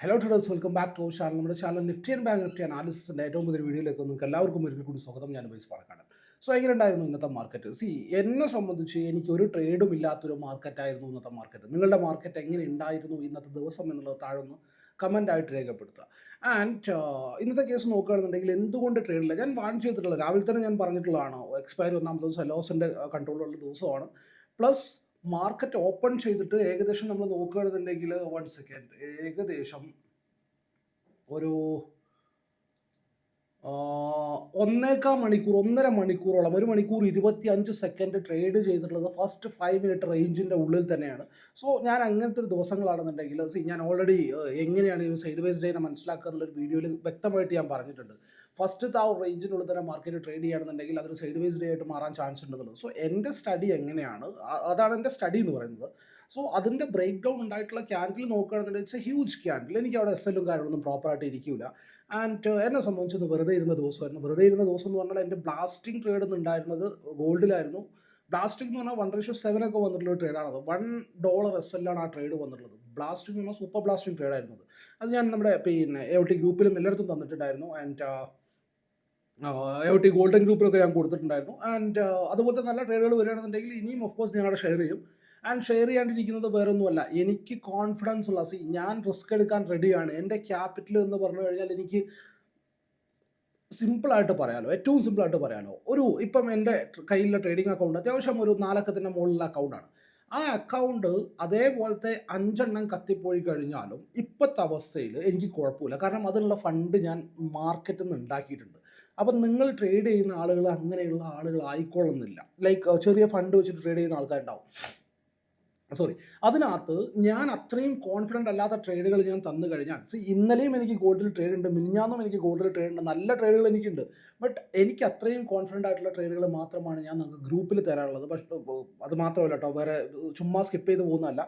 Hello traders welcome back to channel നമ്മുടെ channel Nifty and bank Nifty അനാലിസിന്റെ ഏറ്റവും പുതിയ വീഡിയോയിലേക്ക് നിങ്ങൾക്ക് എല്ലാവർക്കും ഒരിക്കൽ കൂടി സ്വാഗതം. ഞാൻ വൈസ് പാലക്കാട്. സോ എങ്ങനെയുണ്ടായിരുന്നു ഇന്നത്തെ മാർക്കറ്റ് സി എന്നെ സംബന്ധിച്ച് എനിക്ക് ഒരു ട്രേഡും ഇല്ലാത്തൊരു മാർക്കറ്റായിരുന്നു ഇന്നത്തെ മാർക്കറ്റ് നിങ്ങളുടെ മാർക്കറ്റ് എങ്ങനെ ഉണ്ടായിരുന്നു ഇന്നത്തെ ദിവസം എന്നുള്ളത് താഴൊന്ന് കമന്റായിട്ട് രേഖപ്പെടുത്തുക. ആൻഡ് ഇന്നത്തെ കേസ് നോക്കുകയാണെന്നുണ്ടെങ്കിൽ എന്തുകൊണ്ട് ട്രേഡില്ല ഞാൻ വാൺ ചെയ്തിട്ടുള്ള രാവിലെ തന്നെ ഞാൻ പറഞ്ഞിട്ടുള്ളതാണ് എക്സ്പയർ ഒന്നാമത്തെ ദിവസം ലോസിന്റെ കൺട്രോളുള്ള ദിവസമാണ്. പ്ലസ് മാർക്കറ്റ് ഓപ്പൺ ചെയ്തിട്ട് ഏകദേശം നമ്മൾ നോക്കുകയാണെന്നുണ്ടെങ്കിൽ വൺ സെക്കൻഡ് ഏകദേശം ഒരു ആ, ഒന്നേക്കാൽ മണിക്കൂർ ഒന്നര മണിക്കൂറോളം ഒരു മണിക്കൂർ ഇരുപത്തി അഞ്ച് സെക്കൻഡ് ട്രേഡ് ചെയ്തിട്ടുള്ളത് ഫസ്റ്റ് ഫൈവ് മിനിറ്റ് റേഞ്ചിന്റെ ഉള്ളിൽ തന്നെയാണ്. സോ ഞാൻ അങ്ങനത്തെ ഒരു ദിവസങ്ങളാണെന്നുണ്ടെങ്കിൽ സി ഞാൻ ഓൾറെഡി എങ്ങനെയാണ് ഈ സൈഡ് വൈസ് ഡേനെ മനസ്സിലാക്കുക എന്നുള്ളൊരു വീഡിയോയിൽ വ്യക്തമായിട്ട് ഞാൻ പറഞ്ഞിട്ടുണ്ട്. ഫസ്റ്റ് ആ റേഞ്ചിനുള്ളിൽ തന്നെ മാർക്കറ്റ് ട്രേഡ് ചെയ്യുകയാണെന്നുണ്ടെങ്കിൽ അതൊരു സൈഡ് വൈസ് ഡേ ആയിട്ട് മാറാൻ ചാൻസ് ഉണ്ടെന്നുള്ളത്. സോ എന്റെ സ്റ്റഡി എങ്ങനെയാണ്? അതാണ് എന്റെ സ്റ്റഡി എന്ന് പറയുന്നത്. സോ അതിന്റെ ബ്രേക്ക് ഡൗൺ ഉണ്ടായിട്ടുള്ള ക്യാൻഡിൽ നോക്കുകയാണെന്നുണ്ടെങ്കിൽ ഇറ്റ്സ് എ ഹ്യൂജ് ക്യാൻഡിൽ എനിക്ക് അവിടെ എസ് എല്ലും കാര്യങ്ങളൊന്നും പ്രോപ്പറായിട്ട് ഇരിക്കില്ല ആൻഡ് എന്നെ സംബന്ധിച്ചത് വെറുതെ ഇരുന്ന ദിവസമായിരുന്നു വെറുതെ ഇരുന്ന ദിവസം എന്ന് പറഞ്ഞാൽ എന്റെ ബ്ലാസ്റ്റിംഗ് ട്രേഡ് ഉണ്ടായിരുന്നത് ഗോൾഡിലായിരുന്നു ബ്ലാസ്റ്റിംഗ് എന്ന് പറഞ്ഞാൽ വൺ റേഷ്യോ സെവൻ ഒക്കെ വന്നിട്ടുള്ള ട്രേഡാണത് വൺ ഡോളർ എസ് എല്ലാണ് ആ ട്രേഡ് വന്നിട്ടുള്ളത്. ബ്ലാസ്റ്റിംഗ് എന്ന് പറഞ്ഞാൽ സൂപ്പർ ബ്ലാസ്റ്റിംഗ് ട്രേഡ് ആയിരുന്നു അത് ഞാൻ നമ്മുടെ പിന്നെ എ ഗ്രൂപ്പിലും എല്ലായിടത്തും തന്നിട്ടുണ്ടായിരുന്നു. ആൻഡ് എ ടി ഗോൾഡൻ ഗ്രൂപ്പിലൊക്കെ ഞാൻ കൊടുത്തിട്ടുണ്ടായിരുന്നു. ആൻഡ് അതുപോലത്തെ നല്ല ട്രേഡുകൾ വരികയാണെന്നുണ്ടെങ്കിൽ ഇനിയും ഓഫ് കോഴ്സ് ഞാൻ അവിടെ ഷെയർ ചെയ്യും. ആൻഡ് ഷെയർ ചെയ്യാണ്ടിരിക്കുന്നത് വേറെ ഒന്നുമല്ല എനിക്ക് കോൺഫിഡൻസ് ഉള്ള സി ഞാൻ റിസ്ക് എടുക്കാൻ റെഡിയാണ് എന്റെ ക്യാപിറ്റൽ എന്ന് പറഞ്ഞു കഴിഞ്ഞാൽ എനിക്ക് സിമ്പിളായിട്ട് പറയാലോ ഏറ്റവും സിമ്പിളായിട്ട് പറയാലോ. ഒരു ഇപ്പം എന്റെ കയ്യിലുള്ള ട്രേഡിംഗ് അക്കൗണ്ട് അത്യാവശ്യം ഒരു നാലക്കത്തിന്റെ മുകളിലുള്ള അക്കൗണ്ടാണ് ആ അക്കൗണ്ട് അതേപോലത്തെ അഞ്ചെണ്ണം കത്തിപ്പോയി കഴിഞ്ഞാലും ഇപ്പോഴത്തെ അവസ്ഥയിൽ എനിക്ക് കുഴപ്പമില്ല. കാരണം അതിനുള്ള ഫണ്ട് ഞാൻ മാർക്കറ്റിൽ നിന്ന് ഉണ്ടാക്കിയിട്ടുണ്ട്. അപ്പം നിങ്ങൾ ട്രേഡ് ചെയ്യുന്ന ആളുകൾ അങ്ങനെയുള്ള ആളുകൾ ആയിക്കൊള്ളുന്നില്ല. ലൈക്ക് ചെറിയ ഫണ്ട് വെച്ചിട്ട് ട്രേഡ് ചെയ്യുന്ന ആൾക്കാരുണ്ടാവും. സോറി അതിനകത്ത് ഞാൻ അത്രയും കോൺഫിഡന്റ് അല്ലാത്ത ട്രേഡുകൾ ഞാൻ തന്നു കഴിഞ്ഞാൽ സി ഇന്നലെയും എനിക്ക് ഗോൾഡിൽ ട്രേഡ് ഉണ്ട് മിനിഞ്ഞാന്നും എനിക്ക് ഗോൾഡിൽ ട്രേഡ് ഉണ്ട് നല്ല ട്രേഡുകൾ എനിക്കുണ്ട്. ബട്ട് എനിക്ക് അത്രയും കോൺഫിഡന്റ് ആയിട്ടുള്ള ട്രേഡുകൾ മാത്രമാണ് ഞാൻ നിങ്ങൾക്ക് ഗ്രൂപ്പിൽ തരാറുള്ളത്. പക്ഷേ അത് മാത്രമല്ല കേട്ടോ വേറെ ചുമ്മാ സ്കിപ്പ് ചെയ്ത് പോകുന്നതല്ല.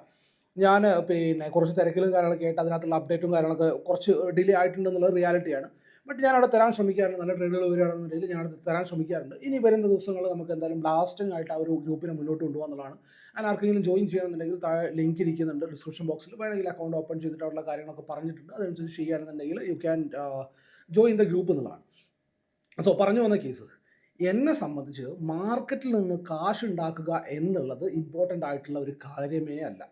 ഞാൻ പിന്നെ കുറച്ച് തിരക്കിലും കാര്യങ്ങളൊക്കെ ആയിട്ട് അതിനകത്തുള്ള അപ്ഡേറ്റും കാര്യങ്ങളൊക്കെ കുറച്ച് ഡിലേ ആയിട്ടുണ്ടെന്നുള്ള റിയാലിറ്റിയാണ് ബട്ട് ഞാൻ അവിടെ തരാൻ ശ്രമിക്കാറുണ്ട്. നല്ല ട്രേഡുകൾ വരികയാണെന്നുണ്ടെങ്കിൽ ഞാൻ അവിടെ തരാൻ ശ്രമിക്കാറുണ്ട്. ഇനി വരുന്ന ദിവസങ്ങൾ നമുക്ക് എന്തായാലും ബ്ലാസ്റ്റിംഗ് ആയിട്ട് ആ ഒരു ഗ്രൂപ്പിനെ മുന്നോട്ട് കൊണ്ടുപോകാന്നുള്ളതാണ്. ഞാൻ ആർക്കെങ്കിലും ജോയിൻ ചെയ്യണമെന്നുണ്ടെങ്കിൽ താഴെ ലിങ്ക് ഇരിക്കുന്നുണ്ട്. ഡിസ്ക്രിപ്ഷൻ ബോക്സിൽ വേണമെങ്കിൽ അക്കൗണ്ട് ഓപ്പൺ ചെയ്തിട്ടുള്ള കാര്യങ്ങളൊക്കെ പറഞ്ഞിട്ടുണ്ട്. അതനുസരിച്ച് ചെയ്യുകയാണെന്നുണ്ടെങ്കിൽ you can join the group എന്നുള്ളതാണ്. സോ പറഞ്ഞു വന്ന കേസ് എന്നെ സംബന്ധിച്ച് മാർക്കറ്റിൽ നിന്ന് കാശ് ഉണ്ടാക്കുക എന്നുള്ളത് ഇമ്പോർട്ടന്റ് ആയിട്ടുള്ള ഒരു കാര്യമേ അല്ല.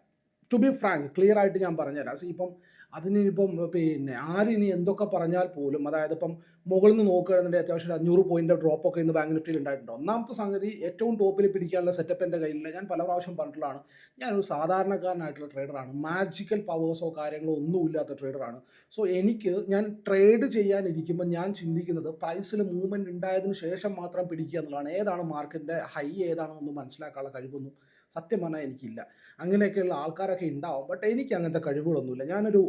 ടു ബി ഫ്രാങ്ക് ക്ലിയർ ആയിട്ട് ഞാൻ പറഞ്ഞുതരാം. ഇപ്പം അതിനിപ്പം പിന്നെ ആരിനി എന്തൊക്കെ പറഞ്ഞാൽ പോലും അതായത് ഇപ്പം മുകളിൽ നിന്ന് നോക്കുകയാണെന്നുണ്ടെങ്കിൽ അത്യാവശ്യം അഞ്ഞൂറ് പോയിന്റ് ഡ്രോപ്പ് ഒക്കെ ഇന്ന് ബാങ്ക് നിഫ്റ്റിയിൽ ഉണ്ടായിട്ടുണ്ട്. ഒന്നാമത്തെ സംഗതി ഏറ്റവും ടോപ്പിൽ പിടിക്കാനുള്ള സെറ്റപ്പ് എന്റെ കയ്യിലില്ല. ഞാൻ പല പ്രാവശ്യം പറഞ്ഞിട്ടുള്ളതാണ്. ഞാനൊരു സാധാരണക്കാരനായിട്ടുള്ള ട്രേഡറാണ് മാജിക്കൽ പവേഴ്സോ കാര്യങ്ങളോ ഒന്നുമില്ലാത്ത ട്രേഡറാണ് സോ എനിക്ക് ഞാൻ ട്രേഡ് ചെയ്യാനിരിക്കുമ്പോൾ ഞാൻ ചിന്തിക്കുന്നത് പ്രൈസിൽ മൂവ്മെന്റ് ഉണ്ടായതിനു ശേഷം മാത്രം പിടിക്കുക എന്നുള്ളതാണ്. ഏതാണ് മാർക്കറ്റിന്റെ ഹൈ ഏതാണെന്നൊന്നും മനസ്സിലാക്കാനുള്ള കഴിവൊന്നും സത്യം പറഞ്ഞാൽ എനിക്കില്ല. അങ്ങനെയൊക്കെയുള്ള ആൾക്കാരൊക്കെ ഉണ്ടാവും ബട്ട് എനിക്ക് അങ്ങനത്തെ കഴിവുകളൊന്നുമില്ല. ഞാനൊരു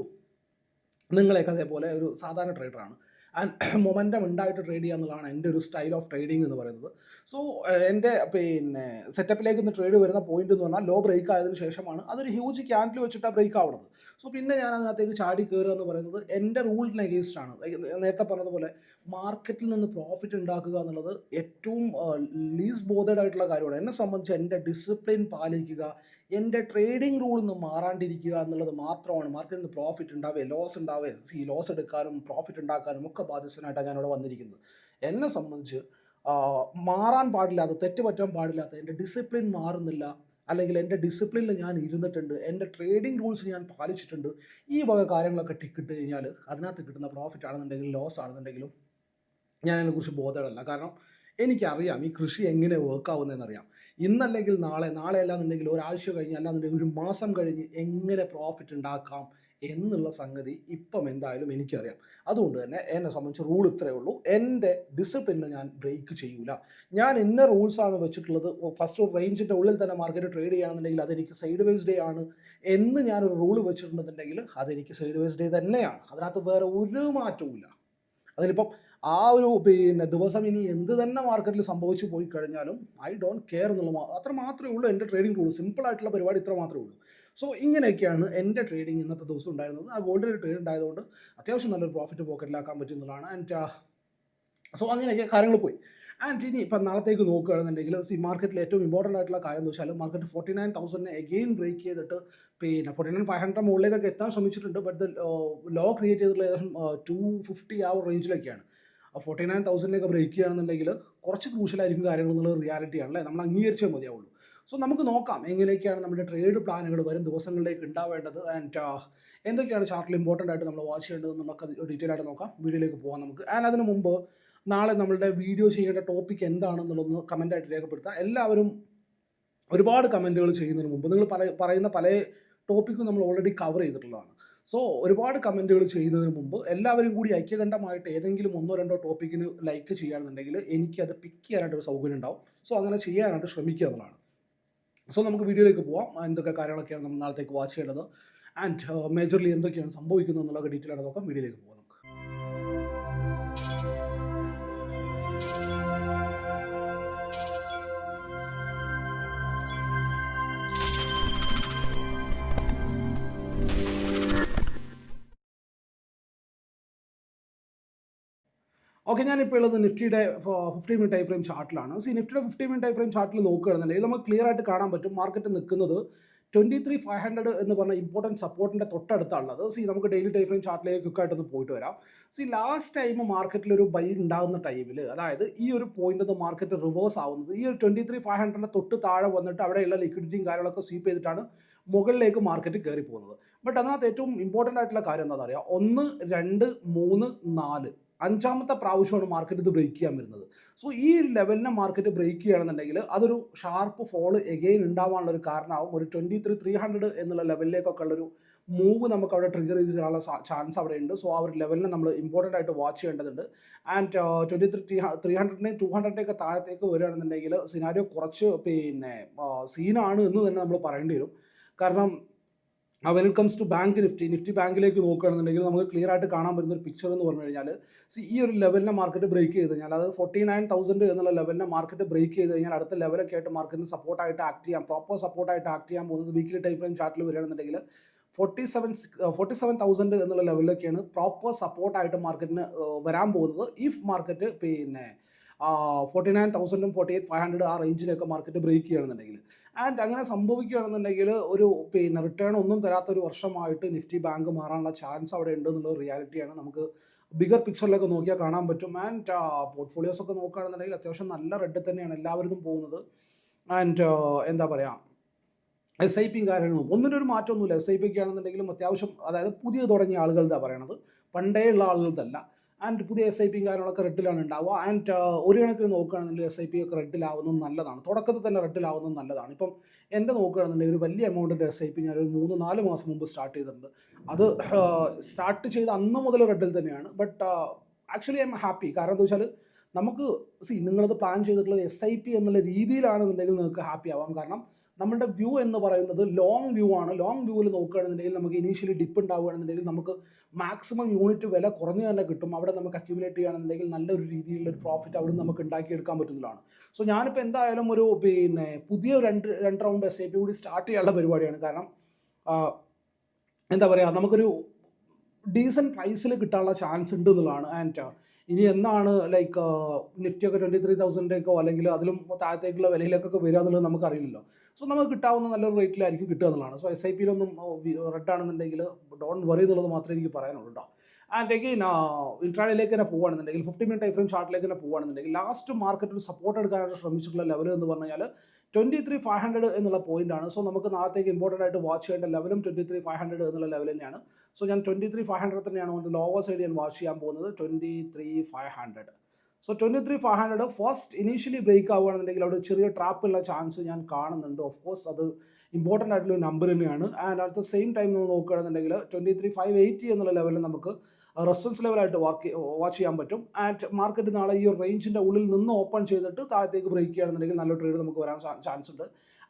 നിങ്ങളെയൊക്കെ അതേപോലെ ഒരു സാധാരണ ട്രേഡറാണ് ആൻഡ് മൊമെന്റം ഉണ്ടായിട്ട് ട്രേഡ് ചെയ്യുക എന്നുള്ളതാണ് എന്റെ ഒരു സ്റ്റൈൽ ഓഫ് ട്രേഡിംഗ് എന്ന് പറയുന്നത്. സോ എന്റെ പിന്നെ സെറ്റപ്പിലേക്ക് ഇന്ന് ട്രേഡ് വരുന്ന പോയിന്റ് എന്ന് പറഞ്ഞാൽ ലോ ബ്രേക്ക് ആയതിനു ശേഷമാണ്. അതൊരു ഹ്യൂജ് ക്യാൻഡിൽ വെച്ചിട്ടാണ് ബ്രേക്ക് ആവുന്നത് സോ പിന്നെ ഞാൻ അതിനകത്തേക്ക് ചാടി കയറുക എന്ന് പറയുന്നത് എന്റെ റൂളിന് അഗേൻസ്റ്റ് ആണ്. നേരത്തെ പറഞ്ഞതുപോലെ മാർക്കറ്റിൽ നിന്ന് പ്രോഫിറ്റ് ഉണ്ടാക്കുക എന്നുള്ളത് ഏറ്റവും ലീസ് ബോധഡ് ആയിട്ടുള്ള കാര്യമാണ്. എന്നെ സംബന്ധിച്ച് എന്റെ ഡിസിപ്ലിൻ പാലിക്കുക എന്റെ ട്രേഡിംഗ് റൂളിൽ നിന്ന് മാറാണ്ടിരിക്കുക എന്നുള്ളത് മാത്രമാണ് മാർക്കറ്റിൽ നിന്ന് പ്രോഫിറ്റ് ഉണ്ടാവുക ലോസ് ഉണ്ടാവുക സി ലോസ് എടുക്കാനും പ്രോഫിറ്റ് ഉണ്ടാക്കാനും ഒക്കെ ബാധ്യസ്ഥനായിട്ടാണ് ഞാനിവിടെ വന്നിരിക്കുന്നത്. എന്നെ സംബന്ധിച്ച് മാറാൻ പാടില്ലാത്ത തെറ്റ് പറ്റാൻ പാടില്ലാത്ത എന്റെ ഡിസിപ്ലിൻ മാറുന്നില്ല അല്ലെങ്കിൽ എന്റെ ഡിസിപ്ലിനിൽ ഞാൻ ഇരുന്നിട്ടുണ്ട് എന്റെ ട്രേഡിംഗ് റൂൾസ് ഞാൻ പാലിച്ചിട്ടുണ്ട് ഈ വക കാര്യങ്ങളൊക്കെ ടിക്കിട്ട് കഴിഞ്ഞാൽ അതിനകത്ത് കിട്ടുന്ന പ്രോഫിറ്റ് ആണെന്നുണ്ടെങ്കിലും ലോസ് ആണെന്നുണ്ടെങ്കിലും ഞാൻ അതിനെക്കുറിച്ച് ബോധമല്ല കാരണം എനിക്കറിയാം ഈ കൃഷി എങ്ങനെ വർക്ക് ആവുന്നതെന്നറിയാം. ഇന്നല്ലെങ്കിൽ നാളെ നാളെ അല്ലാന്നുണ്ടെങ്കിൽ ഒരാഴ്ച കഴിഞ്ഞ് അല്ലാന്നുണ്ടെങ്കിൽ ഒരു മാസം കഴിഞ്ഞ് എങ്ങനെ പ്രോഫിറ്റ് ഉണ്ടാക്കാം എന്നുള്ള സംഗതി ഇപ്പം എന്തായാലും എനിക്കറിയാം. അതുകൊണ്ട് തന്നെ എന്നെ സംബന്ധിച്ച് റൂൾ ഇത്രയേ ഉള്ളൂ. എന്റെ ഡിസിപ്ലിനെ ഞാൻ ബ്രേക്ക് ചെയ്യൂല. ഞാൻ ഇന്ന റൂൾസാണ് വെച്ചിട്ടുള്ളത്. ഫസ്റ്റ് റേഞ്ചിന്റെ ഉള്ളിൽ തന്നെ മാർക്കറ്റ് ട്രേഡ് ചെയ്യുകയാണെന്നുണ്ടെങ്കിൽ അതെനിക്ക് സൈഡ് വൈസ് ഡേ ആണ് എന്ന് ഞാനൊരു റൂൾ വെച്ചിട്ടുണ്ടെന്നുണ്ടെങ്കിൽ അതെനിക്ക് സൈഡ് വൈസ് ഡേ തന്നെയാണ്. അതിനകത്ത് വേറെ ഒരു മാറ്റവും ഇല്ല. അതിനിപ്പം ആ ഒരു പിന്നെ ദിവസം ഇനി എന്ത് തന്നെ മാർക്കറ്റിൽ സംഭവിച്ചു പോയി കഴിഞ്ഞാലും ഐ ഡോണ്ട് കെയർ എന്നുള്ള അത്ര മാത്രമേ ഉള്ളൂ എന്റെ ട്രേഡിംഗ് റൂൾ സിമ്പിൾ ആയിട്ടുള്ള പരിപാടി ഇത്ര മാത്രമേ ഉള്ളൂ. സോ ഇങ്ങനെയൊക്കെയാണ് എന്റെ ട്രേഡിങ് ഇന്നത്തെ ദിവസം ഉണ്ടായിരുന്നത്. ആ ഗോൾഡിൽ ട്രേഡ് ഉണ്ടായതുകൊണ്ട് അത്യാവശ്യം നല്ലൊരു പ്രോഫിറ്റ് പോക്കറ്റിലാക്കാൻ പറ്റുന്നതാണ്. ആൻഡ് സോ അങ്ങനെയൊക്കെ കാര്യങ്ങൾ പോയി. ആൻഡ് ഇനി ഇപ്പം നാളത്തേക്ക് നോക്കുകയാണെന്നുണ്ടെങ്കിൽ സി മാർക്കറ്റിൽ ഏറ്റവും ഇമ്പോർട്ടന്റ് ആയിട്ടുള്ള കാര്യം എന്ന് വെച്ചാൽ മാർക്കറ്റ് ഫോർട്ടി നയൻ തൗസൻഡിനെ എഗെയിൻ ബ്രേക്ക് ചെയ്തിട്ട് പിന്നെ ഫോർട്ടി നയൻ ഫൈവ് ഹൺഡ്രഡ് മുകളിലേക്കൊക്കെ എത്താൻ ശ്രമിച്ചിട്ടുണ്ട്. ബട്ട് ദ ലോ ക്രിയേറ്റ് ചെയ്തിട്ടുള്ള ഏകദേശം ടു ഫിഫ്റ്റി ആ ഒരു റേഞ്ചിലൊക്കെയാണ് ഫോർട്ടി നയൻ തൗസൻഡിലേക്ക് ബ്രേക്ക് ചെയ്യുകയാണെന്നുണ്ടെങ്കിൽ കുറച്ച് ക്രൂഷ്യലായിരിക്കും കാര്യങ്ങൾ എന്നുള്ളത് റിയാലിറ്റിയാണ് അല്ലേ നമ്മൾ അംഗീകരിച്ചേ മതിയാവുള്ളൂ. സോ നമുക്ക് നോക്കാം എങ്ങനെയൊക്കെയാണ് നമ്മുടെ ട്രേഡ് പ്ലാനുകൾ വരും ദിവസങ്ങളിലേക്ക് ഉണ്ടാവേണ്ടത് ആൻഡ് എന്തൊക്കെയാണ് ചാർട്ടിൽ ഇമ്പോർട്ടന്റ് ആയിട്ട് നമ്മൾ വാച്ച് ചെയ്യേണ്ടത് നമുക്ക് ഡീറ്റെയിൽ ആയിട്ട് നോക്കാം. വീഡിയോയിലേക്ക് പോകാം നമുക്ക്. ആൻഡ് അതിന് മുമ്പ് നാളെ നമ്മളുടെ വീഡിയോ ചെയ്യേണ്ട ടോപ്പിക് എന്താണെന്നുള്ളതൊന്ന് കമന്റായിട്ട് രേഖപ്പെടുത്താം. എല്ലാവരും ഒരുപാട് കമന്റുകൾ ചെയ്യുന്നതിന് മുമ്പ് നിങ്ങൾ പറയുന്ന പല ടോപ്പിക്കും നമ്മൾ ഓൾറെഡി കവർ ചെയ്തിട്ടുള്ളതാണ്. സോ ഒരുപാട് കമന്റുകൾ ചെയ്യുന്നതിന് മുമ്പ് എല്ലാവരും കൂടി ഐക്യകണ്ഠമായിട്ട് ഏതെങ്കിലും ഒന്നോ രണ്ടോ ടോപ്പിക്കിന് ലൈക്ക് ചെയ്യുകയാണെന്നുണ്ടെങ്കിൽ എനിക്കത് പിക്ക് ചെയ്യാനായിട്ട് ഒരു സൗകര്യം ഉണ്ടാവും. സോ അങ്ങനെ ചെയ്യാനായിട്ട് ശ്രമിക്കുക എന്നുള്ളതാണ്. സോ നമുക്ക് വീഡിയോയിലേക്ക് പോവാം. എന്തൊക്കെ കാര്യങ്ങളൊക്കെയാണ് നമ്മൾ നാളത്തേക്ക് വാച്ച് ചെയ്യേണ്ടത്? ആൻഡ് മേജർലി എന്തൊക്കെയാണ് സംഭവിക്കുന്നത് എന്നുള്ളതൊക്കെ ഡീറ്റെയിൽ ആയിട്ട് നോക്കാം. വീഡിയോയിലേക്ക് പോകാം ഓക്കെ ഞാനിപ്പോൾ ഉള്ളത് നിഫ്റ്റിയുടെ ഫിഫ്റ്റി മിനിറ്റ് ടൈം ഫ്രെയിം ചാർട്ടിലാണ് സി നിഫ്റ്റിയുടെ ഫിഫ്റ്റി മിനിറ്റ് ടൈം ഫ്രെയിം ചാർട്ടിൽ നോക്കുകയാണെന്നുണ്ടെങ്കിൽ നമുക്ക് ക്ലിയർ ആയിട്ട് കാണാൻ പറ്റും മാർക്കറ്റ് നിൽക്കുന്നത് ട്വന്റി ത്രീ ഫൈവ് ഹൺഡ്രഡ് എന്ന് പറഞ്ഞ ഇമ്പോർട്ടന്റ് സപ്പോർട്ടിന്റെ തൊട്ടടുത്താണുള്ളത്. സി നമുക്ക് ഡെയിലി ടൈം ഫ്രെയിം ചാർട്ടിലേക്ക് ക്വിക്കായിട്ടൊന്ന് പോയിട്ട് വരാം. സി ലാസ്റ്റ് ടൈം മാർക്കറ്റിൽ ഒരു ബൈ ഉണ്ടാകുന്ന ടൈമിൽ അതായത് ഈ ഒരു പോയിന്റ് ഒന്ന് മാർക്കറ്റ് റിവേഴ്സ് ആവുന്നത് ഈ ഒരു ട്വന്റി ത്രീ ഫൈവ് ഹൺഡ്രഡിന്റെ തൊട്ട് താഴെ വന്നിട്ട് അവിടെയുള്ള ലിക്വിഡിറ്റിയും കാര്യങ്ങളൊക്കെ സ്വീപ്പ് ചെയ്തിട്ടാണ് മുകളിലേക്ക് മാർക്കറ്റ് കയറി പോകുന്നത് ബട്ട് അതിനകത്ത് ഏറ്റവും ഇമ്പോർട്ടന്റ് ആയിട്ടുള്ള കാര്യം എന്താണെന്ന് അറിയാം ഒന്ന് രണ്ട് മൂന്ന് നാല്. അഞ്ചാമത്തെ പ്രാവശ്യമാണ് മാർക്കറ്റ് ഇത് ബ്രേക്ക് ചെയ്യാൻ വരുന്നത്. സോ ഈ ലെവലിനെ മാർക്കറ്റ് ബ്രേക്ക് ചെയ്യുകയാണെന്നുണ്ടെങ്കിൽ അതൊരു ഷാർപ്പ് ഫോൾ എഗെയിൻ ഉണ്ടാവാനുള്ള ഒരു കാരണമാവും. ഒരു ട്വന്റി ത്രീ ത്രീ ഹൺഡ്രഡ് എന്നുള്ള ലെവലിലേക്കൊക്കെ ഉള്ളൊരു മൂവ് നമുക്ക് അവിടെ ട്രിഗർ ചെയ്ത് ചെയ്യാനുള്ള ചാൻസ് അവിടെ ഉണ്ട്. സോ ആ ഒരു ലെവലിനെ നമ്മൾ ഇമ്പോർട്ടന്റ് ആയിട്ട് വാച്ച് ചെയ്യേണ്ടതുണ്ട്. ആൻഡ് ട്വന്റി ത്രീ ത്രീ ഹൺഡ്രഡിനെയും ടു ഹൺഡ്രഡിനെയൊക്കെ താഴത്തേക്ക് വരികയാണെന്നുണ്ടെങ്കിൽ സിനാരിയോ കുറച്ച് പിന്നെ സീനാണ് എന്ന് തന്നെ നമ്മൾ പറയേണ്ടി വരും. കാരണം when it comes to bank Nifty Nifty ബാങ്കിലേക്ക് നോക്കുകയാണെന്നുണ്ടെങ്കിൽ നമുക്ക് ക്ലിയർ ആയിട്ട് കാണാൻ പറ്റുന്ന ഒരു പിക്ചർ എന്ന് പറഞ്ഞു കഴിഞ്ഞാൽ സി ഈ ഒരു ലെവലിനെ മാർക്കറ്റ് ബ്രേക്ക് ചെയ്ത് കഴിഞ്ഞാൽ അതായത് ഫോർട്ടി നയൻ തൗസൻഡ് എന്നുള്ള ലെവലിനെ മാർക്കറ്റ് ബ്രേക്ക് ചെയ്ത് കഴിഞ്ഞാൽ അടുത്ത ലെവലൊക്കെ ആയിട്ട് മാർക്കറ്റിന് സപ്പോർട്ടായിട്ട് ആക്ട് ചെയ്യാം പ്രോപ്പർ സപ്പോർട്ടായിട്ട് ആക്ട് ചെയ്യാൻ പോകുന്നത് വീക്കിലി ടൈം ഫ്രെയിം ചാർട്ടിൽ വരികയാണെന്നുണ്ടെങ്കിൽ forty seven forty seven thousand എന്നുള്ള ലെവലിലൊക്കെയാണ് പ്രോപ്പർ സപ്പോർട്ടായിട്ട് മാർക്കറ്റിന് വരാൻ പോകുന്നത് ഇഫ് മാർക്കറ്റ് പിന്നെ ഫോർട്ടി നയൻ തൗസൻഡും ഫോർട്ടി എയ്റ്റ് ഫൈവ് ഹൺഡ്രഡ് ആ റേഞ്ചിലൊക്കെ മാർക്കറ്റ് ബ്രേക്ക് ചെയ്യുകയാണെന്നുണ്ടെങ്കിൽ. ആൻഡ് അങ്ങനെ സംഭവിക്കുകയാണെന്നുണ്ടെങ്കിൽ ഒരു പിന്നെ റിട്ടേൺ ഒന്നും തരാത്ത ഒരു വർഷമായിട്ട് നിഫ്റ്റി ബാങ്ക് മാറാനുള്ള ചാൻസ് അവിടെ ഉണ്ട് എന്നുള്ള റിയാലിറ്റിയാണ് നമുക്ക് ബിഗർ പിക്ചറിലൊക്കെ നോക്കിയാൽ കാണാൻ പറ്റും. ആൻഡ് പോർട്ട്ഫോളിയോസ് ഒക്കെ നോക്കുകയാണെന്നുണ്ടെങ്കിൽ അത്യാവശ്യം നല്ല റെഡ് തന്നെയാണ് എല്ലാവരും പോകുന്നത്. ആൻഡ് എന്താ പറയുക എസ് ഐ പിയും കാര്യങ്ങളും. ഒന്നിനൊരു മാറ്റമൊന്നുമില്ല. എസ് ഐ പി ഒക്കെ ആണെന്നുണ്ടെങ്കിലും അത്യാവശ്യം അതായത് പുതിയ തുടങ്ങിയ ആളുകളുടെ പറയണത്. പണ്ടേ ഉള്ള ആളുകളതല്ല. ആൻഡ് പുതിയ എസ് ഐ പിയും കാര്യങ്ങളൊക്കെ റെഡിലാണ് ഉണ്ടാവുക ആൻഡ് ഒരു കണക്കിന് നോക്കുകയാണെന്നുണ്ടെങ്കിൽ എസ് ഐ പി ഒക്കെ റെഡിലാവുന്നത് നല്ലതാണ്. തുടക്കത്തിൽ തന്നെ റെഡിലാവുന്നത് നല്ലതാണ്. ഇപ്പം എന്റെ നോക്കുകയാണെന്നുണ്ടെങ്കിൽ ഒരു വലിയ എമൗണ്ടിന്റെ എസ് ഐ പി ഞാൻ ഒരു മൂന്ന് നാല് മാസം മുമ്പ് സ്റ്റാർട്ട് ചെയ്തിട്ടുണ്ട്. അത് സ്റ്റാർട്ട് ചെയ്ത അന്ന് മുതൽ റെഡിൽ തന്നെയാണ്. But actually I'm happy കാരണം എന്താ വെച്ചാൽ നമുക്ക് സി നിങ്ങളത് പ്ലാൻ ചെയ്തിട്ടുള്ളത് എസ് ഐ പി എന്നുള്ള രീതിയിലാണെന്നുണ്ടെങ്കിൽ നിങ്ങൾക്ക് ഹാപ്പി ആവാം. കാരണം നമ്മളുടെ വ്യൂ എന്ന് പറയുന്നത് ലോങ് വ്യൂ ആണ്. ലോങ് വ്യൂവിൽ നോക്കുകയാണെന്നുണ്ടെങ്കിൽ നമുക്ക് ഇനീഷ്യലി ഡിപ്പ് ഉണ്ടാവുകയാണെന്നുണ്ടെങ്കിൽ നമുക്ക് മാക്സിമം യൂണിറ്റ് വില കുറഞ്ഞു തന്നെ കിട്ടും. അവിടെ നമുക്ക് അക്യുമുലേറ്റ് ചെയ്യുകയാണെന്നുണ്ടെങ്കിൽ നല്ലൊരു രീതിയിലുള്ള ഒരു പ്രോഫിറ്റ് അവിടെ നമുക്ക് ഉണ്ടാക്കിയെടുക്കാൻ പറ്റുന്നതാണ്. സോ ഞാനിപ്പോൾ എന്തായാലും ഒരു പിന്നെ പുതിയ രണ്ട് രണ്ട് റൗണ്ട് എസ് ഐ പി കൂടി സ്റ്റാർട്ട് ചെയ്യാനുള്ള പരിപാടിയാണ്. കാരണം എന്താ പറയുക നമുക്കൊരു ഡീസന്റ് പ്രൈസിൽ കിട്ടാനുള്ള ചാൻസ് ഉണ്ട് എന്നുള്ളതാണ്. ആൻഡ് ഇനി എന്നാണ് ലൈക്ക് നിഫ്റ്റി ഒക്കെ ട്വന്റി ത്രീ തൗസൻഡിലേക്കോ അല്ലെങ്കിൽ അതിലും താഴത്തേക്കുള്ള വിലയിലേക്കൊക്കെ വരിക എന്നുള്ളത് നമുക്കറിയില്ലല്ലോ. സോ നമുക്ക് കിട്ടാവുന്ന നല്ലൊരു റേറ്റിലായിരിക്കും കിട്ടുക എന്നുള്ളതാണ്. സോ എസ് ഐ പിയിലൊന്നും റെഡ് ആണെന്നുണ്ടെങ്കിൽ ഡോൺ വറി എന്നുള്ളത് മാത്രമേ എനിക്ക് പറയാനുള്ളൂ കേട്ടോ ആൻഡ് എഗെയിൻ ഇൻട്രാഡിലേക്ക് തന്നെ പോകുകയാണെന്നുണ്ടെങ്കിൽ ഫിഫ്റ്റി മിനിറ്റ് ടൈം ഫ്രെയിം ചാർട്ടിലേക്ക് തന്നെ പോകുകയാണെന്നുണ്ടെങ്കിൽ ലാസ്റ്റ് മാർക്കറ്റിൽ സപ്പോർട്ട് എടുക്കാനായിട്ട് ശ്രമിച്ചിട്ടുള്ള ലെവൽ എന്ന് പറഞ്ഞു കഴിഞ്ഞാൽ ട്വന്റി ത്രീ ഫൈവ് ഹൺഡ്രഡ് എന്നുള്ള പോയിന്റ് ആണ്. സോ നമുക്ക് നാളത്തേക്ക് ഇമ്പോർട്ടന്റ് ആയിട്ട് വാച്ച് ചെയ്യേണ്ട ലെവലും ട്വന്റി ത്രീ ഫൈവ് ഹൺഡ്രഡ് എന്നുള്ള ലെവൽ തന്നെയാണ്. സോ ഞാൻ ട്വന്റി ത്രീ ഫൈവ് ഹൺഡ്രഡ് തന്നെയാണ് അതിന്റെ ലോവർ സൈഡ് ഞാൻ വാച്ച് ചെയ്യാൻ പോകുന്നത് twenty three five hundred so twenty three five hundred first initially break ആവുകയാണെന്നുണ്ടെങ്കിൽ അവിടെ ചെറിയ ട്രാപ്പ് ഉള്ള ചാൻസ് ഞാൻ കാണുന്നുണ്ട്. ഓഫ് കോഴ്സ് അത് ഇമ്പോർട്ടന്റ് ആയിട്ടുള്ള നമ്പർ തന്നെയാണ്. And at the same time നമ്മൾ നോക്കുകയാണെന്നുണ്ടെങ്കിൽ ട്വന്റി ത്രീ ഫൈവ് എയ്റ്റി എന്നുള്ള ലെവലിൽ നമുക്ക് റെസ്റ്റൻസ് ലെവലായിട്ട് വാക്ക് വാച്ച് ചെയ്യാൻ പറ്റും. ആൻഡ് മാർക്കറ്റ് നാളെ ഈ ഒരു റേഞ്ചിന്റെ ഉള്ളിൽ നിന്ന് ഓപ്പൺ ചെയ്തിട്ട് താഴത്തേക്ക് ബ്രേക്ക് ചെയ്യുകയാണെന്നുണ്ടെങ്കിൽ നല്ല ട്രേഡ് നമുക്ക് വരാൻ ചാൻസ് ഉണ്ട്.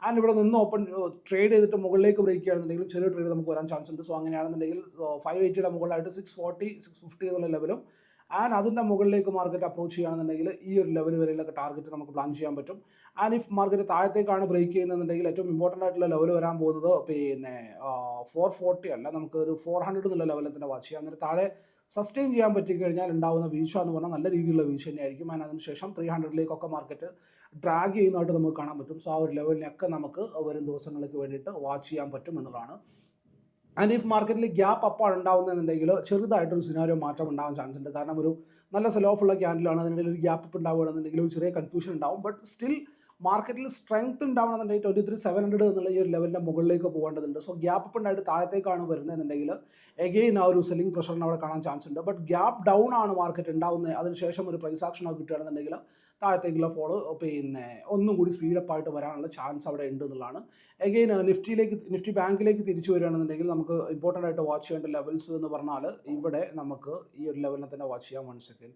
ആൻഡ് ഇവിടെ നിന്ന് ഓപ്പൺ ട്രേഡ് ചെയ്തിട്ട് മുകളിലേക്ക് ബ്രേക്ക് ചെയ്യുകയാണെന്നുണ്ടെങ്കിൽ ചെറിയ ട്രേഡ് നമുക്ക് വരാൻ ചാൻസ് ഉണ്ട്. സോ അങ്ങനെയാണെന്നുണ്ടെങ്കിൽ ഫൈവ് എയ്റ്റിയുടെ മുകളിലായിട്ട് സിക്സ് ഫോർട്ടി സിക്സ് ഫിഫ്റ്റി എന്നുള്ള ലെവലും ആൻഡ് അതിന്റെ മുകളിലേക്ക് മാർക്കറ്റ് അപ്രോച്ച് ചെയ്യുകയാണെന്നുണ്ടെങ്കിൽ ഈ ഒരു ലെവൽ വരെയുള്ള ടാർഗറ്റ് നമുക്ക് പ്ലാൻ ചെയ്യാൻ പറ്റും. ആൻഡ് ഇഫ് മാർക്കറ്റ് താഴത്തേക്കാണ് ബ്രേക്ക് ചെയ്യുന്നുണ്ടെങ്കിൽ ഏറ്റവും ഇമ്പോർട്ടന്റ് ആയിട്ടുള്ള ലെവൽ വരാൻ പോകുന്നത് പിന്നെ ഫോർ ഫോർട്ടി അല്ല. നമുക്ക് ഒരു ഫോർ ഹൺഡ്രഡ് എന്നുള്ള ലെവലിൽ തന്നെ വാച്ച് ചെയ്യാം. അന്നേരം താഴെ സസ്റ്റെയിൻ ചെയ്യാൻ പറ്റിക്കഴിഞ്ഞാൽ ഉണ്ടാകുന്ന വീഴ്ച എന്ന് പറഞ്ഞാൽ നല്ല രീതിയിലുള്ള വീഴ്ച തന്നെയായിരിക്കും. ആൻഡ് അതിനുശേഷം ത്രീ ഹൺഡ്രഡിലേക്കൊക്കെ മാർക്കറ്റ് ഡ്രാഗ് ചെയ്യുന്നതായിട്ട് നമുക്ക് കാണാൻ പറ്റും. സോ ആ ഒരു ലെവലിനൊക്കെ നമുക്ക് വരും ദിവസങ്ങൾക്ക് വേണ്ടിയിട്ട് വാച്ച് ചെയ്യാൻ പറ്റും എന്നുള്ളതാണ്. ആൻഡ് ഇഫ് മാർക്കറ്റിൽ ഗ്യാപ്പ് അപ്പാണ് ഉണ്ടാവുന്നതെന്നുണ്ടെങ്കിൽ ചെറുതായിട്ടൊരു സിനാരിയോ മാറ്റം ഉണ്ടാകാൻ ചാൻസ് ഉണ്ട്. കാരണം ഒരു നല്ല സെൽ ഓഫുള്ള ക്യാൻഡിലാണ് അതിനിടയിൽ ഒരു ഗ്യാപ്പ് ഉണ്ടാവുകയാണെന്നുണ്ടെങ്കിൽ ഒരു ചെറിയ കൺഫ്യൂഷൻ ഉണ്ടാവും. ബട്ട് സ്റ്റിൽ മാർക്കറ്റിൽ സ്ട്രെങ്ത് ഉണ്ടാവണമെന്നുണ്ടെങ്കിൽ ട്വന്റി ത്രീ സെവൻ ഹൺഡ്രഡ് എന്നുള്ള ഈ ഒരു ലെവലിന്റെ മുകളിലേക്ക് പോകേണ്ടതുണ്ട്. സോ ഗ്യാപ്പ് അപ്പ് ഉണ്ടായിട്ട് താഴത്തേക്കാണ് വരുന്നതെന്നുണ്ടെങ്കിൽ എഗെയിൻ ആ ഒരു സെല്ലിംഗ് പ്രഷറിന് അവിടെ കാണാൻ ചാൻസ് ഉണ്ട്. ബട്ട് ഗ്യാപ്പ് ഡൗൺ ആണ് മാർക്കറ്റ് ഉണ്ടാവുന്നത്. അതിനുശേഷം ഒരു പ്രൈസ് ഒക്കെ കിട്ടുകയാണെന്നുണ്ടെങ്കിൽ താഴത്തേക്കുള്ള ഫോൾ പിന്നെ ഒന്നും കൂടി സ്പീഡപ്പ് ആയിട്ട് വരാനുള്ള ചാൻസ് അവിടെ ഉണ്ട് എന്നുള്ളതാണ്. എഗെയിൻ നിഫ്റ്റിയിലേക്ക് നിഫ്റ്റി ബാങ്കിലേക്ക് തിരിച്ചു വരികയാണെന്നുണ്ടെങ്കിൽ നമുക്ക് ഇമ്പോർട്ടന്റ് ആയിട്ട് വാച്ച് ചെയ്യേണ്ട ലെവൽസ് എന്ന് പറഞ്ഞാൽ ഇവിടെ നമുക്ക് ഈ ഒരു ലെവലിനെ തന്നെ വാച്ച് ചെയ്യാം. One second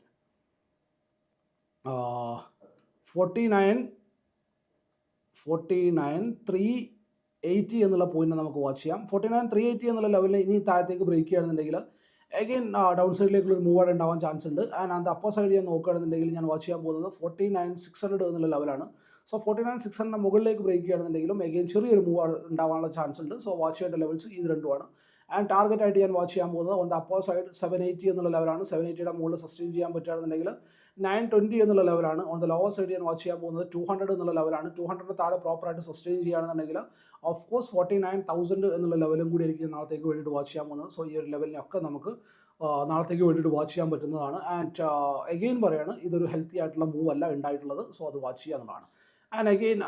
forty nine forty nine three eighty എന്നുള്ള പോയിന്റ് നമുക്ക് വാച്ച് ചെയ്യാം. ഫോർട്ടി നയൻ ത്രീ എയ്റ്റി എന്നുള്ള ലെവലിൽ ഇനി താഴത്തേക്ക് ബ്രേക്ക് ചെയ്യുകയാണെന്നുണ്ടെങ്കിൽ അഗെയിൻ ഡൗൺ സൈഡിലേക്കുള്ള ഒരു മൂവ് ഉണ്ടാവാൻ ചാൻസ് ഉണ്ട്. ആൻഡ് അത് അപ്പർ സൈഡ് ഞാൻ നോക്കുകയാണെന്നുണ്ടെങ്കിൽ ഞാൻ വാച്ച് ചെയ്യാൻ പോകുന്നത് ഫോർട്ടി നയൻ സിക്സ് ഹൺഡ്രഡ് എന്നുള്ള ലെവലാണ് so forty nine six hundred മുകളിലേക്ക് ബ്രേക്ക് ചെയ്യുകയാണെന്നുണ്ടെങ്കിലും അഗെയിൻ ചെറിയൊരു മൂവ് ഉണ്ടാവാനുള്ള ചാൻസ് ഉണ്ട്. സോ വാച്ച് ചെയ്യേണ്ട ലെവൽസ് ഇത് രണ്ടുമാണ്. ആൻഡ് ടാർഗറ്റ് ആയിട്ട് ഞാൻ വാച്ച് ചെയ്യാൻ പോകുന്നത് on the upper side seven eighty എന്നുള്ള ലെവലാണ് സെവൻ എയ്റ്റിയുടെ മുകളിൽ സസ്റ്റെയിൻ ചെയ്യാൻ പറ്റുകയാണെന്നുണ്ടെങ്കിൽ നയൻ ട്വന്റി എന്നുള്ള ലെവലാണ് ഓൺ ദ ലോവർ സൈഡ് ഞാൻ വാച്ച് ചെയ്യാൻ പോകുന്നത് ടു ഹൺഡ്രഡ് എന്നുള്ള ലെവലാണ് ടു ഹൺഡ്രഡ് താഴെ പ്രോപ്പറായിട്ട് സസ്റ്റെയിൻ ചെയ്യുകയാണെന്നുണ്ടെങ്കിൽ of course forty nine thousand എന്നുള്ള ലെവലും കൂടി എനിക്ക് നാളത്തേക്ക് വേണ്ടിയിട്ട് വാച്ച് ചെയ്യാൻ പോകുന്നത്. സോ ഈ ഒരു ലെവലിനൊക്കെ നമുക്ക് നാളത്തേക്ക് വേണ്ടിയിട്ട് വാച്ച് ചെയ്യാൻ പറ്റുന്നതാണ്. ആൻഡ് എഗെയിൻ പറയാണ് ഇതൊരു ഹെൽത്തി ആയിട്ടുള്ള മൂവ് അല്ല ഉണ്ടായിട്ടുള്ളത്. സോ അത് വാച്ച് ചെയ്യാവുന്നതാണ് ആൻഡ് എഗെയിൻ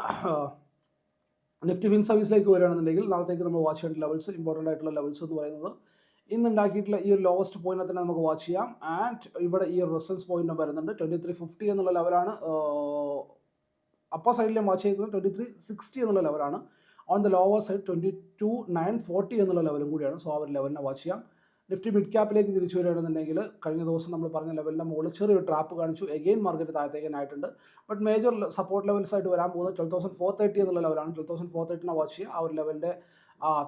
നിഫ്റ്റി ഫിൻ സർവീസിലേക്ക് വരികയാണെന്നുണ്ടെങ്കിൽ നാളത്തേക്ക് നമ്മൾ വാച്ച് ചെയ്യേണ്ട ലെവൽസ് ഇമ്പോർട്ടന്റ് ആയിട്ടുള്ള ലെവൽസ് എന്ന് പറയുന്നത് ഇന്ന് ഉണ്ടാക്കിയിട്ടുള്ള ഈ ഒരു ലോവസ്റ്റ് പോയിന്റ് തന്നെ നമുക്ക് വാച്ച് ചെയ്യാം. ആൻഡ് ഇവിടെ ഈ ഒരു റെസൻസ് പോയിന്റ് വരുന്നുണ്ട്. ട്വന്റി ത്രീ ഫിഫ്റ്റി എന്നുള്ള ലെവലാണ് അപ്പർ സൈഡിലെ വാച്ച് ചെയ്യുന്നത് ട്വന്റി ത്രീ സിക്സ്റ്റി എന്നുള്ള ലെവലാണ് on the lower side twenty two nine forty എന്നുള്ള ലെവലും കൂടിയാണ്. സോ ആ ഒരു ലെവലിനെ വാച്ച് ചെയ്യാം. നിഫ്റ്റി മിഡ് ക്യാപ്പിലേക്ക് തിരിച്ചു വരികയാണെന്നുണ്ടെങ്കിൽ കഴിഞ്ഞ ദിവസം നമ്മൾ പറഞ്ഞ ലെവലിന്റെ മുകളിൽ ചെറിയൊരു ട്രാപ്പ് കാണിച്ചു. എഗെയിൻ മാർക്കറ്റ് താഴത്തേക്കാനായിട്ടുണ്ട് ബട്ട് മേജർ സപ്പോർട്ട് ലെവൽസ് ആയിട്ട് വരാൻ പോകുന്നത് ട്വൽവ് തൗസൻഡ് ഫോർ തേർട്ടി എന്നുള്ള ലെവലാണ് ട്വൽവ് തൗസൻഡ് ഫോർ തേർട്ടിനെ വാച്ച് ചെയ്യുക ആ ഒരു ലെവലിന്റെ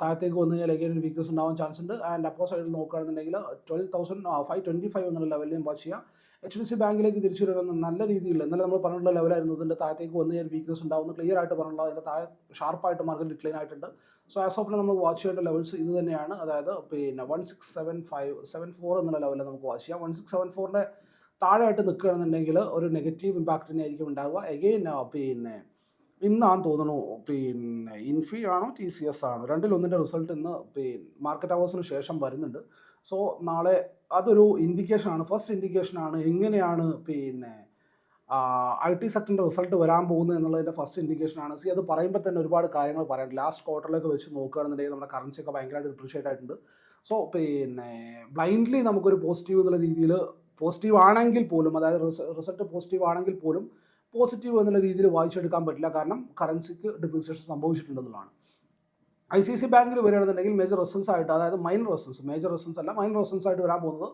താഴത്തേക്ക് വന്നു കഴിഞ്ഞാൽ ഒരു വീക്ക്നസ് ഉണ്ടാവാൻ ചാൻസ് ഉണ്ട്. ആൻഡ് അപ്പോ സൈഡിൽ നോക്കുകയാണെന്നുണ്ടെങ്കിൽ twelve thousand five twenty five എന്നുള്ള ലെവലിലും വാച്ച് ചെയ്യാം. എച്ച് ഡി സി ബാങ്കിലേക്ക് തിരിച്ചു വരുന്ന നല്ല രീതിയിൽ ഇന്നലെ നമ്മൾ പറഞ്ഞിട്ടുള്ള ലെവലായിരുന്നു ഇതിന്റെ താഴത്തേക്ക് വന്നു കഴിഞ്ഞാൽ വീക്ക്നസ് ഉണ്ടാവുന്നു ക്ലിയർ ആയിട്ട് പറഞ്ഞിട്ടുള്ള അതിന്റെ താഴെ ഷാർപ്പായിട്ട് മാർക്കറ്റ് ഡിക്ലൈൻ ആയിട്ടുണ്ട്. സോ ആസ് ഓഫ് നമ്മൾ വാച്ച് ചെയ്യേണ്ട ലെവൽസ് ഇത് തന്നെയാണ്. അതായത് പിന്നെ one six seven five seven four എന്നുള്ള ലെവലിൽ നമുക്ക് വാച്ച് ചെയ്യാം. വൺ സിക്സ് സെവൻ ഫോറിന്റെ താഴെയായിട്ട് നിൽക്കുകയാണെന്നുണ്ടെങ്കിൽ ഒരു നെഗറ്റീവ് ഇമ്പാക്റ്റ് തന്നെ ആയിരിക്കും ഉണ്ടാവുക എഗെയിൻ പിന്നെ ഇന്നാന്ന് തോന്നുന്നു പിന്നെ ഇൻഫി ആണോ ടി സി എസ് ആണോ? രണ്ടിലൊന്നിന്റെ റിസൾട്ട് ഇന്ന് പിന്നെ മാർക്കറ്റ് അവേഴ്സിന് ശേഷം വരുന്നുണ്ട്. സോ നാളെ അതൊരു ഇൻഡിക്കേഷൻ ആണ്. ഫസ്റ്റ് ഇൻഡിക്കേഷൻ ആണ്. എങ്ങനെയാണ് പിന്നെ ഐ ടി സെക്ടറിന്റെ റിസൾട്ട് വരാൻ പോകുന്നത് എന്നുള്ളതിന്റെ ഫസ്റ്റ് ഇൻഡിക്കേഷൻ ആണ്. സി അത് പറയുമ്പോൾ തന്നെ ഒരുപാട് കാര്യങ്ങൾ പറയാം ലാസ്റ്റ് ക്വാർട്ടറിലേക്ക് വെച്ച് നോക്കുകയാണെന്നുണ്ടെങ്കിൽ നമ്മുടെ കറൻസി ഒക്കെ ഭയങ്കരമായിട്ട് ഡിപ്രീഷിയേറ്റ് ആയിട്ടുണ്ട്. സോ പിന്നെ ബ്ലൈൻഡ്ലി നമുക്കൊരു പോസിറ്റീവ് എന്നുള്ള രീതിയിൽ പോസിറ്റീവ് ആണെങ്കിൽ പോലും അതായത് റിസൾട്ട് പോസിറ്റീവ് ആണെങ്കിൽ പോലും പോസിറ്റീവ് എന്നുള്ള രീതിയിൽ വായിച്ചെടുക്കാൻ പറ്റില്ല. കാരണം കറൻസിക്ക് ഡിപ്രീസിയേഷൻ സംഭവിച്ചിട്ടുണ്ടെന്നുള്ളതാണ്. ഐ സി സി ബാങ്കിൽ വരികയാണെന്നുണ്ടെങ്കിൽ മേജർ റെസൻസ് ആയിട്ട് അതായത് മൈനർ റെസൻസ് മേജർ റെസൻസ് അല്ല മൈനർ റെസൻസ് ആയിട്ട് വരാൻ പോകുന്നത്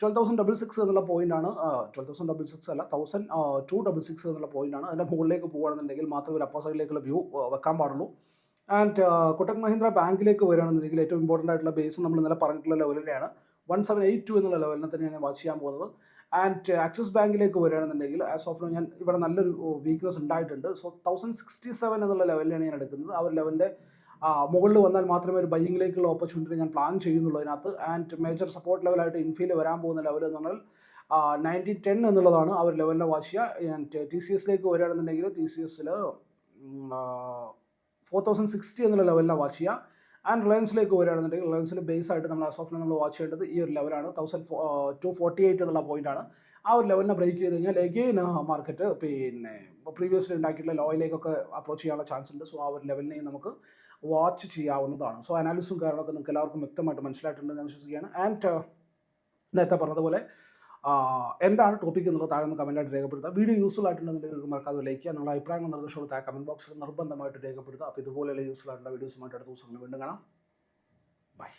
ട്വൽവ് തൗസൻഡ് ഡബിൾ സിക്സ് എന്നുള്ള പോയിന്റ് ആണ്. ട്വൽവ് തൗസൻഡ് ഡബിൾ സിക്സ് അല്ല തൗസൻഡ് ടു ഡബിൾ സിക്സ് എന്നുള്ള പോയിന്റ് ആണ്. അതിന്റെ മുകളിലേക്ക് പോകുകയാണെന്നുണ്ടെങ്കിൽ മാത്രമേ ഒരു അപ്പർ സൈഡിലേക്കുള്ള വ്യൂ വെക്കാൻ പാടുള്ളൂ. ആൻഡ് കൊട്ടക് മഹീന്ദ്ര ബാങ്കിലേക്ക് വരികയാണെന്നുണ്ടെങ്കിൽ ഏറ്റവും ഇമ്പോർട്ടന്റ് ആയിട്ടുള്ള ബേസ് നമ്മൾ ഇന്നലെ പറഞ്ഞിട്ടുള്ള ലെവലിനെയാണ് വൺ സെവൻ എയ്റ്റ് ടു എന്നുള്ള ലെവലിനെ തന്നെയാണ് വാച്ച് ചെയ്യാൻ പോകുന്നത്. ആൻഡ് ആക്സിസ് ബാങ്കിലേക്ക് വരികയാണെന്നുണ്ടെങ്കിൽ ആസ് ഓഫ് ഞാൻ ഇവിടെ നല്ലൊരു വീക്ക്നെസ് ഉണ്ടായിട്ടുണ്ട്. സോ തൗസൻഡ് സിക്സ്റ്റി സെവൻ എന്നുള്ള ലെവലിലാണ് ഞാൻ എടുക്കുന്നത്. ആ ഒരു ലെവലിന്റെ മുകളിൽ വന്നാൽ മാത്രമേ ഒരു ബൈയിങ്ങിലേക്കുള്ള ഓപ്പർച്യൂണിറ്റി ഞാൻ പ്ലാൻ ചെയ്യുന്നുള്ളൂ അതിനകത്ത്. ആൻഡ് മേജർ സപ്പോർട്ട് ലെവലായിട്ട് ഇൻഫിയിൽ വരാൻ പോകുന്ന ലെവൽ എന്ന് പറഞ്ഞാൽ നയന്റീൻ ടെൻ എന്നുള്ളതാണ് ആ ഒരു ലെവലിന്റെ വാശിയ. ആൻഡ് ടി സി എസിലേക്ക് വരികയാണെന്നുണ്ടെങ്കിൽ ടി സി എസിൽ ഫോർ തൗസൻഡ് സിക്സ്റ്റി എന്നുള്ള ലെവലിന്റെ ചെയ്യുക ആൻഡ് റിലയൻസിലേക്ക് വരികയാണെന്നുണ്ടെങ്കിൽ റിലയൻസിൽ ബേസ് ആയിട്ട് നമ്മൾ ആസ് ഓഫ് നമ്മൾ വാച്ച് ചെയ്യേണ്ടത് ഈ ഒരു ലെവലാണ് തൗസൻഡ് ടു ഫോർട്ടി എയ്റ്റ് എന്നുള്ള പോയിന്റാണ് ആ ഒരു ലെവലിനെ ബ്രേക്ക് ചെയ്ത് കഴിഞ്ഞാൽ എഗെയിൻ മാർക്കറ്റ് പിന്നെ പ്രീവിയസ്ലി ഉണ്ടാക്കിയിട്ടുള്ള ലോയിലേക്കൊക്കെ അപ്രോച്ച് ചെയ്യാനുള്ള ചാൻസ് ഉണ്ട്. സോ ആ ഒരു ലെവലിനെയും നമുക്ക് വാച്ച് ചെയ്യാവുന്നതാണ്. സോ അനാലിസും കാര്യങ്ങളൊക്കെ നിങ്ങൾക്ക് എല്ലാവർക്കും വ്യക്തമായിട്ട് മനസ്സിലായിട്ടുണ്ടെന്ന് വിശ്വസിക്കുകയാണ്. ആൻഡ് നേരത്തെ പറഞ്ഞതുപോലെ എന്താണ് ടോപ്പിക് എന്നുള്ളത് താഴെ നിന്ന് കമന്റായിട്ട് രേഖപ്പെടുത്തുക. വീഡിയോ യൂസ്ഫുൾ ആയിട്ടുണ്ടെന്നുണ്ടെങ്കിൽ മറക്കാതെ ലൈക്ക് ചെയ്യുക. നിങ്ങളുടെ അഭിപ്രായങ്ങൾ നിർദ്ദേശങ്ങൾ താഴെ കമന്റ് ബോക്സിൽ നിർബന്ധമായിട്ട് രേഖപ്പെടുത്തുക. അപ്പോൾ ഇതുപോലെയുള്ള യൂസ്ഫുൾ ആയിട്ടുള്ള വീഡിയോസുമായിട്ട് അടുത്ത ദിവസം വീണ്ടും കാണാം. ബൈ